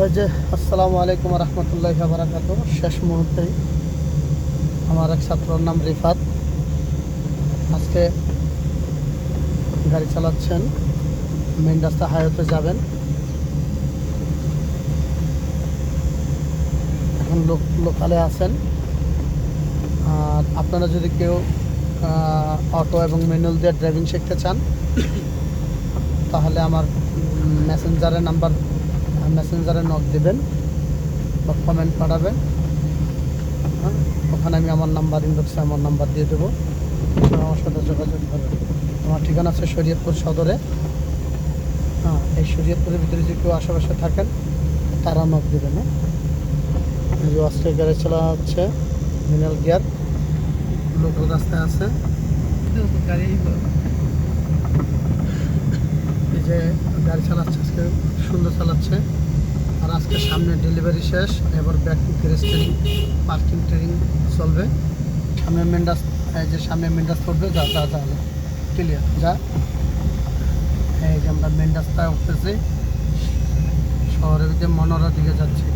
ওই যে, আসসালামু আলাইকুম রহমতুল্লাহ বারাকাত শেষ মুহূর্তে আমার এক ছাত্রর নাম রিফাত। আজকে গাড়ি চালাচ্ছেন মেন রাস্তা হাইওয়েতে যাবেন। এখন লোক, লোকালে আছেন। আর আপনারা যদি কেউ অটো এবং ম্যানুয়াল দিয়ে ড্রাইভিং শিখতে চান, তাহলে আমার মেসেঞ্জারের নাম্বার মেসেঞ্জারে নক দিবেন বা কমেন্ট পাঠাবেন। হ্যাঁ? ওখানে আমি আমার নাম্বার ইনবক্সে আমার নাম্বার দিয়ে দেবো। আমার সাথে যোগাযোগ করবেন। আমার ঠিকানা আছে শরীয়তপুর সদরে। হ্যাঁ এই শরীয়তপুরের ভিতরে যদি কেউ আশেপাশে থাকেন, তারা নক দেবেন হ্যাঁ? যে অস্ট্রে গাড়ি চলা হচ্ছে, মিনাল গিয়ার। লোকাল রাস্তায় আছে। এই যে গাড়ি চালাচ্ছে, আজকে সুন্দর চালাচ্ছে। আর আজকে সামনে ডেলিভারি শেষ, এবার ব্যাক ট্রেনিং পার্কিং ট্রেনিং চলবে। সামনে মেন্ডাস যে সামনে মেন্ডাস করবে যা যা যা ক্লিয়ার যা। এই যে আমরা মেন রাস্তায় উঠতেছি। শহরের দিকে মনোরা দিকে যাচ্ছি।